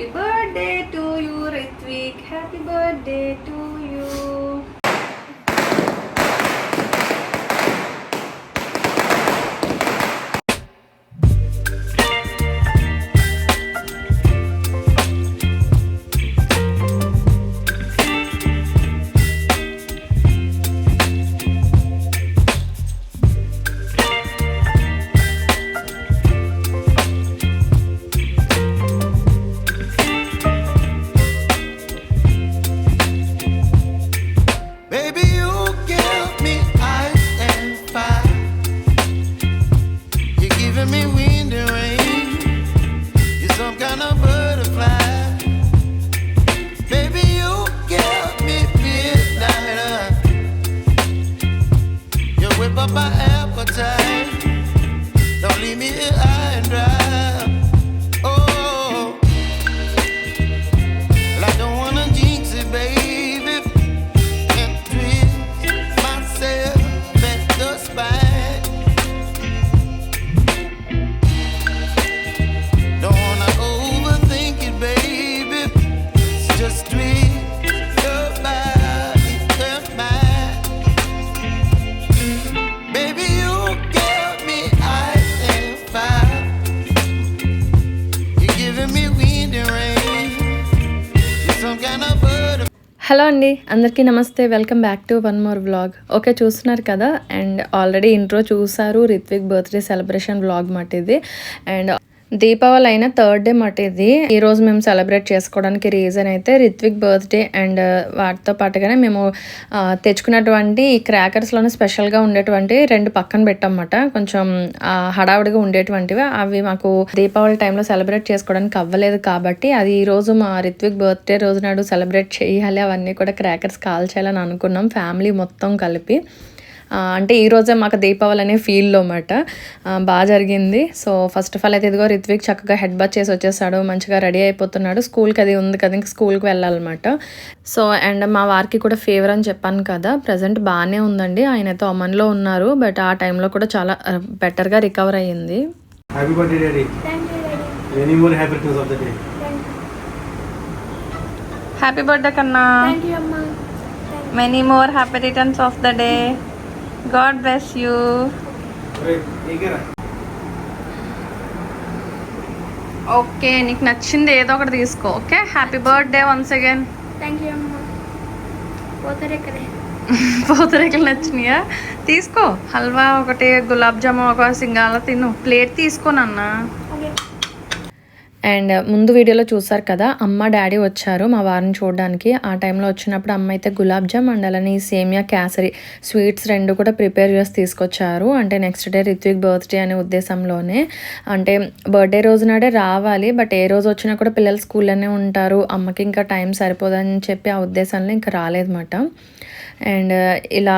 Happy birthday to you, Ritwik. Happy birthday to you. అండి. అందరికీ నమస్తే. Welcome back to one more vlog okay చూస్తున్నారు కదా? And already intro చూసారు Ritwik birthday celebration vlog మాట ఇది అండ్ దీపావళి అయిన థర్డ్ డే మాట ఇది. ఈ రోజు మేము సెలబ్రేట్ చేసుకోవడానికి రీజన్ అయితే రిత్విక్ బర్త్డే అండ్ వాటితో పాటుగానే మేము తెచ్చుకున్నటువంటి ఈ క్రాకర్స్లోనే స్పెషల్గా ఉండేటువంటి రెండు పక్కన పెట్టామన్నమాట. కొంచెం హడావుడిగా ఉండేటువంటివి. అవి మాకు దీపావళి టైంలో సెలబ్రేట్ చేసుకోవడానికి అవ్వలేదు కాబట్టి అది ఈ రోజు మా రిత్విక్ బర్త్డే రోజు నాడు సెలబ్రేట్ చేయాలి. అవన్నీ కూడా క్రాకర్స్ కాల్చాలని అనుకున్నాం. ఫ్యామిలీ మొత్తం కలిపి. అంటే ఈ రోజే మాకు దీపావళి అనే ఫీల్లో అన్నమాట. ఆ, బాగా జరిగింది. సో ఫస్ట్ ఆఫ్ ఆల్ అయితే ఇదిగో రిత్విక్ చక్కగా హెడ్ బాత్ చేసి వచ్చేసాడు. మంచిగా రెడీ అయిపోతున్నాడు. స్కూల్కి అది ఉంది కదా ఇంక స్కూల్కి వెళ్ళాలన్నమాట. సో అండ్ మా వారికి కూడా ఫేవర్ అని చెప్పాను కదా. ప్రజెంట్ బాగానే ఉందండి. ఆయన అయితే ఒమన్లో ఉన్నారు. బట్ ఆ టైంలో కూడా చాలా బెటర్గా రికవర్ అయ్యింది. Happy birthday, Daddy. Many more happy returns of the day. Happy birthday కన్నా many more happy returns of the day god bless you. Okay నీకు నచ్చింది ఏదో ఒకటి తీసుకో okay happy birthday once again పూతరేకలు. నచ్చినాయా? తీసుకో. హల్వా ఒకటి గులాబ్ జామున్ ఒక సింగాల తిను. ప్లేట్ తీసుకోనన్నా అండ్ ముందు వీడియోలో చూసారు కదా అమ్మ డాడీ వచ్చారు మా వారిని చూడడానికి. ఆ టైంలో వచ్చినప్పుడు అమ్మ అయితే గులాబ్ జామ్ అండ్ అలానే సేమియా క్యాసరీ స్వీట్స్ రెండు కూడా ప్రిపేర్ చేసి తీసుకొచ్చారు. అంటే నెక్స్ట్ డే రిత్విక్ బర్త్డే అనే ఉద్దేశంలోనే. అంటే బర్త్డే రోజు నాడే రావాలి బట్ ఏ రోజు వచ్చినా కూడా పిల్లలు స్కూల్లోనే ఉంటారు. అమ్మకి ఇంకా టైం సరిపోదని చెప్పి ఆ ఉద్దేశంలో ఇంకా రాలేదన్నమాట. అండ్ ఇలా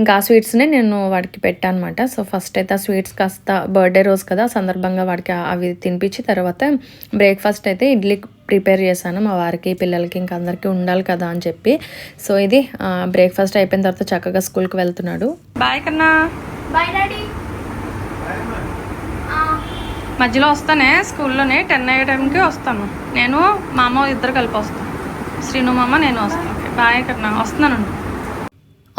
ఇంకా ఆ స్వీట్స్నే నేను వాడికి పెట్టాను అనమాట సో ఫస్ట్ అయితే ఆ స్వీట్స్ కాస్త బర్త్డే రోజు కదా ఆ సందర్భంగా వాడికి అవి తినిపించి తర్వాత బ్రేక్ఫాస్ట్ అయితే ఇడ్లీ ప్రిపేర్ చేశాను. మా వారికి పిల్లలకి ఇంకా అందరికీ ఉండాలి కదా అని చెప్పి. సో ఇది బ్రేక్ఫాస్ట్ అయిపోయిన తర్వాత చక్కగా స్కూల్కి వెళ్తున్నాడు. బాయ్ కన్నా. Bye daddy. మధ్యలో వస్తానే స్కూల్లోనే టెన్ అయ్యే టైంకి వస్తాను. నేను మా అమ్మ ఇద్దరు కలిపి వస్తాను శ్రీను మామ నేను వస్తాను బాయ్ కన్నా. వస్తున్నాను.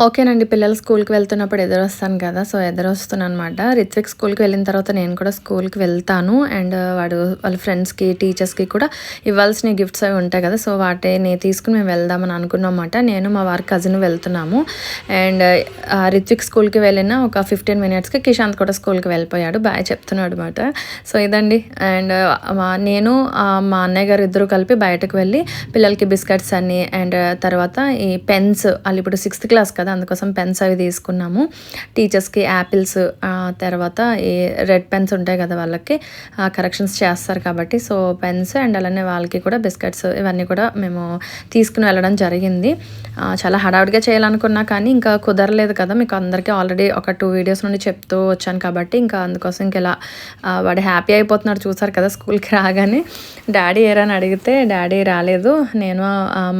ఓకేనండి పిల్లలు స్కూల్కి వెళ్తున్నప్పుడు ఎదురు వస్తాను కదా సో ఎదురు అనమాట రిత్విక్ స్కూల్కి వెళ్ళిన తర్వాత నేను కూడా స్కూల్కి వెళ్తాను. అండ్ వాడు వాళ్ళ ఫ్రెండ్స్కి టీచర్స్కి కూడా ఇవ్వాల్సిన గిఫ్ట్స్ అవి ఉంటాయి కదా సో వాటిని తీసుకుని మేము వెళ్దామని అనుకున్నాం నేను మా వారి కజిన్ వెళ్తున్నాము. అండ్ రిత్విక్ స్కూల్కి వెళ్ళిన ఒక ఫిఫ్టీన్ మినిట్స్కి కిషాంత్ కూడా స్కూల్కి వెళ్ళిపోయాడు. బాయ్ చెప్తున్నాడు అనమాట సో ఇదండి. అండ్ మా నేను మా అన్నయ్య గారు ఇద్దరు కలిపి బయటకు వెళ్ళి పిల్లలకి బిస్కెట్స్ అన్ని అండ్ తర్వాత ఈ పెన్స్ వాళ్ళు ఇప్పుడు సిక్స్త్ క్లాస్ కదా అందుకోసం పెన్స్ అవి తీసుకున్నాము. టీచర్స్కి యాపిల్స్ తర్వాత ఏ రెడ్ పెన్స్ ఉంటాయి కదా వాళ్ళకి కరెక్షన్స్ చేస్తారు కాబట్టి. సో పెన్స్ అండ్ అలానే వాళ్ళకి కూడా బిస్కెట్స్ ఇవన్నీ కూడా మేము తీసుకుని వెళ్ళడం జరిగింది. చాలా హడావుడిగా చేయాలనుకున్నా కానీ ఇంకా కుదరలేదు కదా. మీకు అందరికీ ఆల్రెడీ ఒక టూ వీడియోస్ నుండి చెప్తూ వచ్చాను కాబట్టి ఇంకా అందుకోసం ఇంకా ఇలా వాడు హ్యాపీ అయిపోతున్నాడు చూసారు కదా స్కూల్కి రాగానే. డాడీ ఏరా అని అడిగితే డాడీ రాలేదు నేను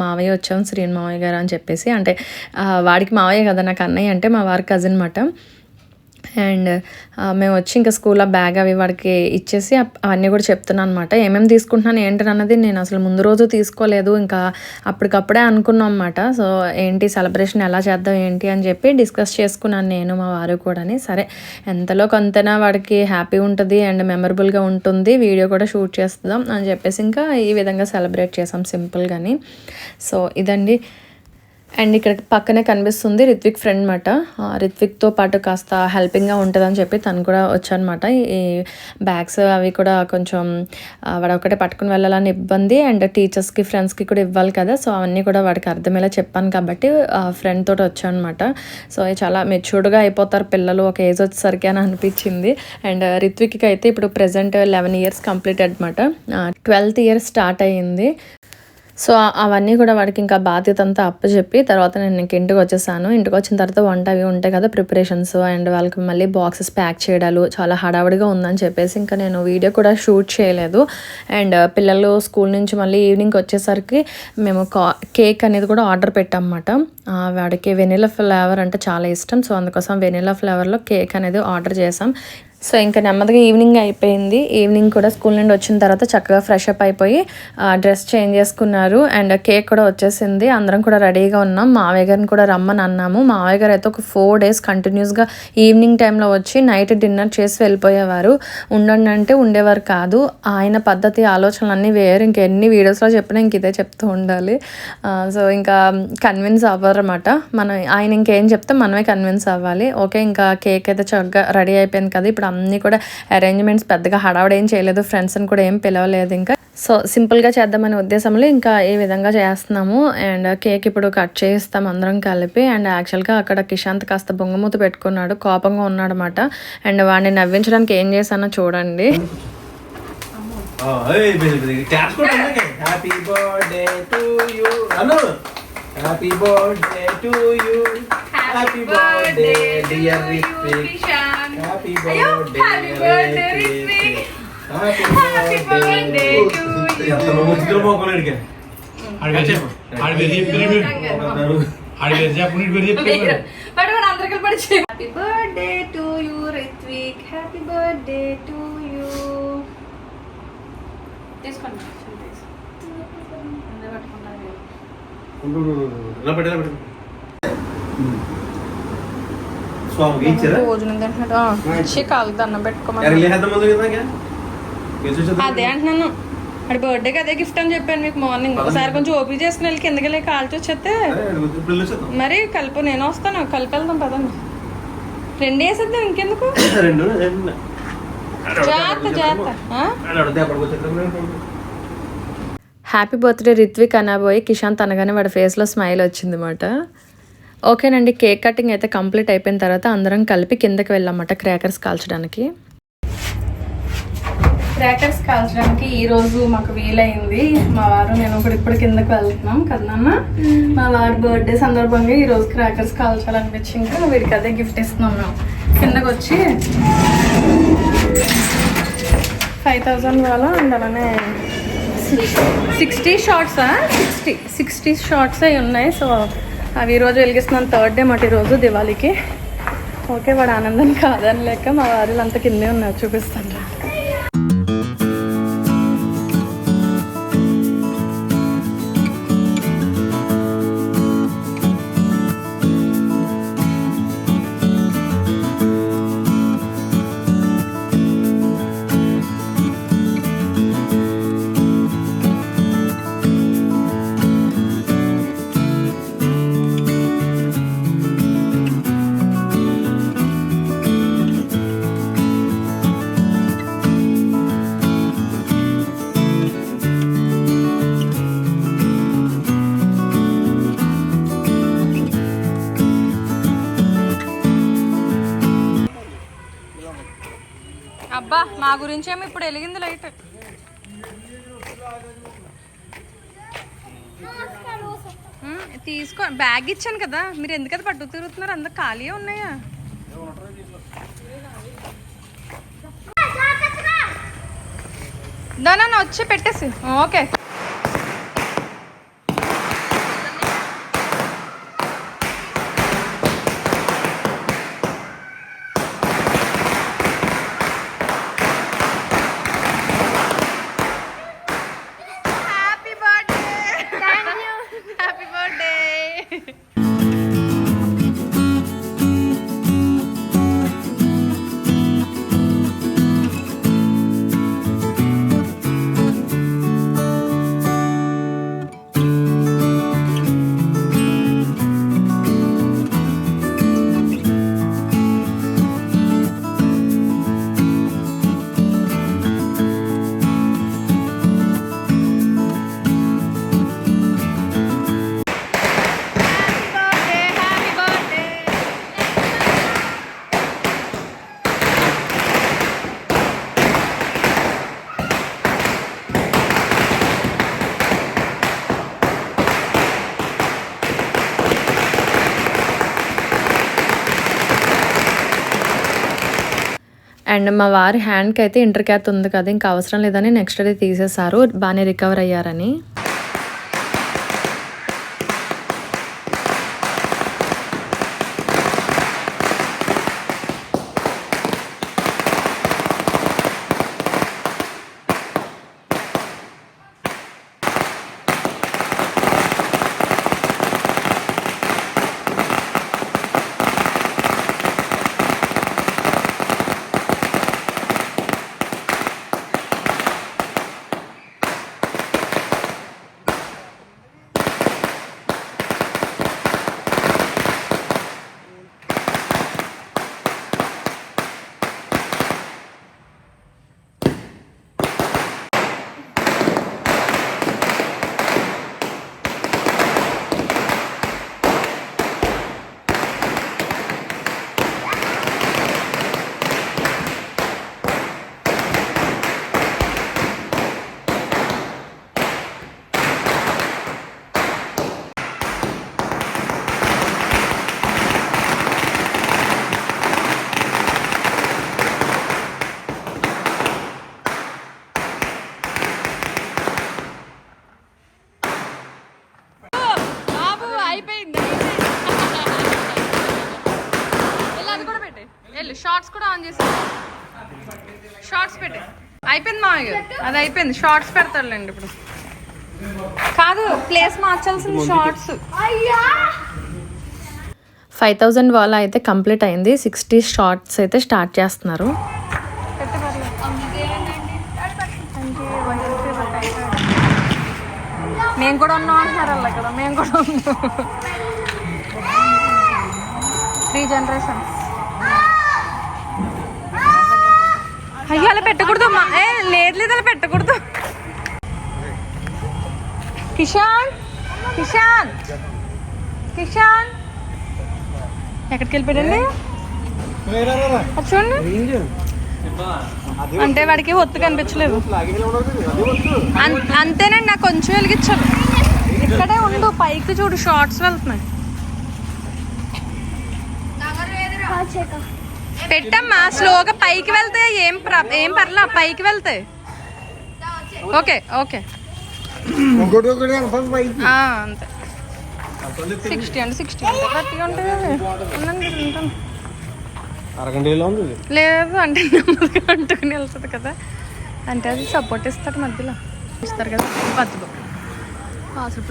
మావయ్య వచ్చాం శ్రీని మావయ్య గారు అని చెప్పేసి. అంటే వాడికి మావయ్య కదా నాకు అన్నయ్య అంటే మా వారి కజిన్ మాట. అండ్ మేము వచ్చి ఇంకా స్కూల్లో బ్యాగ్ అవి వాడికి ఇచ్చేసి అప్- అవన్నీ కూడా చెప్తున్నాను అనమాట ఏమేమి తీసుకుంటున్నాను ఏంటి అన్నది నేను అసలు ముందు రోజు తీసుకోలేదు. ఇంకా అప్పటికప్పుడే అనుకున్నాం అనమాట సో ఏంటి సెలబ్రేషన్ ఎలా చేద్దాం ఏంటి అని చెప్పి డిస్కస్ చేసుకున్నాను నేను మా వారు కూడాని. సరే ఎంతలో కొంతైనా వాడికి హ్యాపీ ఉంటుంది అండ్ మెమరబుల్గా ఉంటుంది వీడియో కూడా షూట్ చేస్తాం అని చెప్పేసి ఇంకా ఈ విధంగా సెలబ్రేట్ చేసాం సింపుల్గాని. సో ఇదండి. అండ్ ఇక్కడ పక్కనే కనిపిస్తుంది రిత్విక్ ఫ్రెండ్ అనమాట రిత్విక్తో పాటు కాస్త హెల్పింగ్గా ఉంటుందని చెప్పి తను కూడా వచ్చానమాట ఈ బ్యాగ్స్ అవి కూడా కొంచెం వాడు ఒకటే పట్టుకుని వెళ్ళాలని ఇబ్బంది అండ్ టీచర్స్కి ఫ్రెండ్స్కి కూడా ఇవ్వాలి కదా. సో అవన్నీ కూడా వాడికి అర్థమయ్యేలా చెప్పాను కాబట్టి ఫ్రెండ్ తోటి వచ్చానమాట సో చాలా మెచ్యూర్డ్గా అయిపోతారు పిల్లలు ఒక ఏజ్ వచ్చేసరికి అని అనిపించింది. అండ్ రిత్విక్కి అయితే ఇప్పుడు ప్రజెంట్ లెవెన్ ఇయర్స్ కంప్లీట్ అనమాట ట్వెల్త్ ఇయర్ స్టార్ట్ అయ్యింది. సో అవన్నీ కూడా వాడికి ఇంకా బాధ్యత అంతా అప్పచెప్పి తర్వాత నేను ఇంక ఇంటికి వచ్చేసాను. ఇంటికి వచ్చిన తర్వాత వంట అవి ఉంటాయి కదా ప్రిపరేషన్స్ అండ్ వాళ్ళకి మళ్ళీ బాక్సెస్ ప్యాక్ చేయడాలు చాలా హడావుడిగా ఉందని చెప్పేసి ఇంకా నేను వీడియో కూడా షూట్ చేయలేదు. అండ్ పిల్లలు స్కూల్ నుంచి మళ్ళీ ఈవినింగ్ వచ్చేసరికి మేము కా కేక్ అనేది కూడా ఆర్డర్ పెట్టామన్నమాట. వాడికి వెనిలా ఫ్లేవర్ అంటే చాలా ఇష్టం. సో అందుకోసం వెనిలా ఫ్లేవర్లో కేక్ అనేది ఆర్డర్ చేసాం సో ఇంకా నెమ్మదిగా ఈవినింగ్ అయిపోయింది. ఈవినింగ్ కూడా స్కూల్ నుండి వచ్చిన తర్వాత చక్కగా ఫ్రెష్ అప్ అయిపోయి డ్రెస్ చేంజ్ చేసుకున్నారు. అండ్ కేక్ కూడా వచ్చేసింది. అందరం కూడా రెడీగా ఉన్నాం. మావయ్య గారిని కూడా రమ్మని అన్నాము. మావయ్య గారు అయితే ఒక ఫోర్ డేస్ కంటిన్యూస్గా ఈవినింగ్ టైంలో వచ్చి నైట్ డిన్నర్ చేసి వెళ్ళిపోయేవారు. ఉండండి అంటే ఉండేవారు కాదు. ఆయన పద్ధతి ఆలోచనలు అన్నీ వేరు ఇంకెన్ని వీడియోస్లో చెప్పినా ఇంక ఇదే చెప్తూ ఉండాలి. సో ఇంకా కన్విన్స్ అవ్వరమాట మనం ఆయన ఇంకేం చెప్తే మనమే కన్విన్స్ అవ్వాలి. ఓకే ఇంకా కేక్ అయితే చక్కగా రెడీ అయిపోయింది కదా. ఇప్పుడు అన్నీ కూడా అరేంజ్మెంట్స్ పెద్దగా హడావుడి ఏం చేయలేదు ఫ్రెండ్స్ని కూడా ఏం పిలవలేదు ఇంకా. సో సింపుల్గా చేద్దామనే ఉద్దేశంలో ఇంకా ఈ విధంగా చేస్తున్నాము అండ్ కేక్ ఇప్పుడు కట్ చేయిస్తాం అందరం కలిపి అండ్ యాక్చువల్గా అక్కడ కిషాంత్ కాస్త బొంగమూత పెట్టుకున్నాడు కోపంగా ఉన్నాడు అనమాట అండ్ వాడిని నవ్వించడానికి ఏం చేశానో చూడండి. Happy birthday to you happy birthday to you happy birthday dear Rithvik happy birthday Rithvik happy birthday to you ఎంత ముగ్గురు మొక్కలేడికే happy birthday to you Rithvik happy birthday to you తీసుకోండి స్వామికి ఇచ్చారా భోజనం తింటున్నాడు. ఇచ్చి కాలు దండం పెట్టుకోమని అదే అంటున్నాను. అది బర్త్డేకి అదే గిఫ్ట్ అని చెప్పాను మీకు మార్నింగ్ ఒకసారి కొంచెం ఓపెన్ చేసుకుని వెళ్ళి కిందకి వెళ్ళి కాల్చి వచ్చేస్తే మరి కలుపు నేను వస్తాను. కలిపి వెళ్దాం పదండి. రెండు వేసేద్దాం ఇంకెందుకు? జాగ్రత్త జాగ్రత్త. హ్యాపీ బర్త్డే రిత్విక్ అనబోయి కిషాంత్ అనగానే వాడి ఫేస్లో స్మైల్ వచ్చింది అనమాట ఓకేనండి కేక్ కటింగ్ అయితే కంప్లీట్ అయిపోయిన తర్వాత అందరం కలిపి కిందకి వెళ్ళామట క్రాకర్స్ కాల్చడానికి. క్రాకర్స్ కాల్చడానికి ఈ రోజు మాకు వీలైంది. మా వారు నేను ఒకటి ఇప్పుడు కిందకి వెళ్తున్నాం కదా నాన్న? మా వారి బర్త్డే సందర్భంగా ఈ రోజు క్రాకర్స్ కాల్చాలనిపించి ఇంకా వీడికి అదే గిఫ్ట్ ఇస్తున్నాం మేము. కిందకి వచ్చి ఫైవ్ థౌజండ్ వాళ్ళ అండ్ అలానే సిక్స్టీ షార్ట్సా సిక్స్టీ సిక్స్టీ షార్ట్స్ అవి ఉన్నాయి. సో అవి ఈరోజు వెలిగిస్తున్నాను. థర్డ్ డే మాట ఈరోజు దివాళీకి. ఓకే వాడు ఆనందం కాదని లేక మా వారు అంత కిందే ఉన్నారు చూపిస్తాను. మా గురించి ఏమి ఇప్పుడు వెలిగింది లైట్. తీసుకో. బ్యాగ్ ఇచ్చాను కదా. మీరు ఎందుకది పట్టు తిరుగుతున్నారు? అంత ఖాళీ ఉన్నాయా? దానా వచ్చి పెట్టేసి. ఓకే. అండ్ మా వారి హ్యాండ్కి అయితే ఇంటర్ క్యాత్ ఉంది కదా ఇంకా అవసరం లేదని నెక్స్ట్ డే తీసేశారు. బాగానే రికవర్ అయ్యారని బాబు అయిపోయింది వెళ్ళి అది కూడా పెట్టే వెళ్ళు షార్ట్స్ కూడా ఆన్ చేసి షార్ట్స్ పెట్టే. అయిపోయింది గారు. అది అయిపోయింది. షార్ట్స్ పెడతాడులేండి ఇప్పుడు. కాదు ప్లేస్ మార్చాల్సింది షార్ట్స్. అయ్యా! ఫైవ్ థౌజండ్ వాళ్ళ అయితే కంప్లీట్ అయింది. సిక్స్టీ షార్ట్స్ అయితే స్టార్ట్ చేస్తున్నారు. మేము కూడా ఉన్నాం అంటున్నారు వాళ్ళు మేము కూడా ఉన్నాం. త్రీ జనరేషన్స్ అయ్యో అలా పెట్టకూడదు అమ్మా. ఏ లేదు లేదు అలా పెట్టకూడదు. కిషాన్ కిషాన్ కిషాన్. ఎక్కడికి వెళ్ళిపోయాడండి? చూడండి. అంటే వాడికి ఒత్తు కనిపించలేదు. అంతేనండి నాకు కొంచెం వెలిగించాలి ఇక్కడే ఉండు పైకి చూడు షార్ట్స్ వెళ్తున్నాయి. పెట్టమ్మా స్లోగా పైకి వెళ్తే ఏం ఏం పర్లా పైకి వెళ్తే. Okay okay. అంతే. సిక్స్టీ అండి సిక్స్టీ థర్టీ ఉంది లేదు అంటే నెమ్మదిగా అంటుకుని వెళ్తుంది కదా. అంటే అది సపోర్ట్ ఇస్తాడు మధ్యలో. ఇస్తారు కదా బతుకు. పాసులు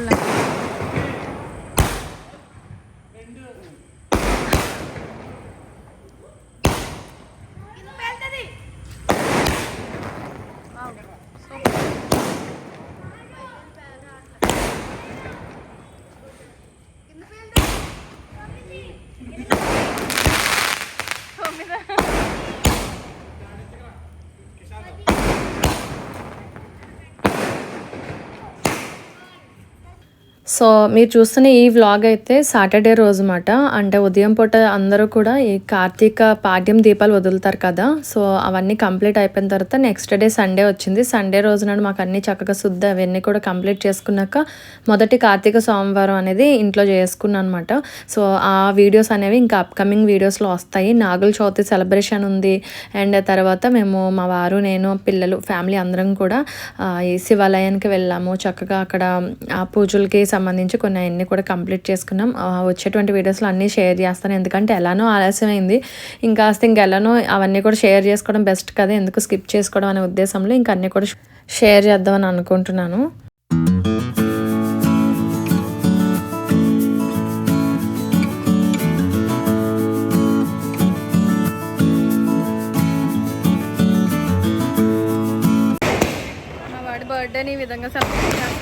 సో మీరు చూస్తున్న ఈ వ్లాగ్ అయితే సాటర్డే రోజు మాట అంటే ఉదయం పూట అందరూ కూడా ఈ కార్తీక పాడ్యం దీపాలు వదులుతారు కదా. సో అవన్నీ కంప్లీట్ అయిపోయిన తర్వాత నెక్స్ట్ డే సండే వచ్చింది. సండే రోజు నాడు మాకు అన్ని చక్కగా శుద్ధ అవన్నీ కూడా కంప్లీట్ చేసుకున్నాక మొదటి కార్తీక సోమవారం అనేది ఇంట్లో చేసుకున్నాను అనమాట సో ఆ వీడియోస్ అనేవి ఇంకా అప్కమింగ్ వీడియోస్లో వస్తాయి. నాగుల చవితి సెలబ్రేషన్ ఉంది. అండ్ తర్వాత మేము మా వారు నేను పిల్లలు ఫ్యామిలీ అందరం కూడా ఈ శివాలయానికి వెళ్ళాము. చక్కగా అక్కడ ఆ పూజలకి సంబంధించి కొన్ని అన్నీ కూడా కంప్లీట్ చేసుకున్నాం. వచ్చేటువంటి వీడియోస్లో అన్నీ షేర్ చేస్తాను. ఎందుకంటే ఎలానో ఆలస్యమైంది. ఇంకా ఇంక ఎలానో అవన్నీ కూడా షేర్ చేసుకోవడం బెస్ట్ కదా. ఎందుకు స్కిప్ చేసుకోవడం అనే ఉద్దేశంలో ఇంకా అన్నీ కూడా షేర్ చేద్దామని అనుకుంటున్నాను. బర్త్డేని ఈ విధంగా సెలబ్రేట్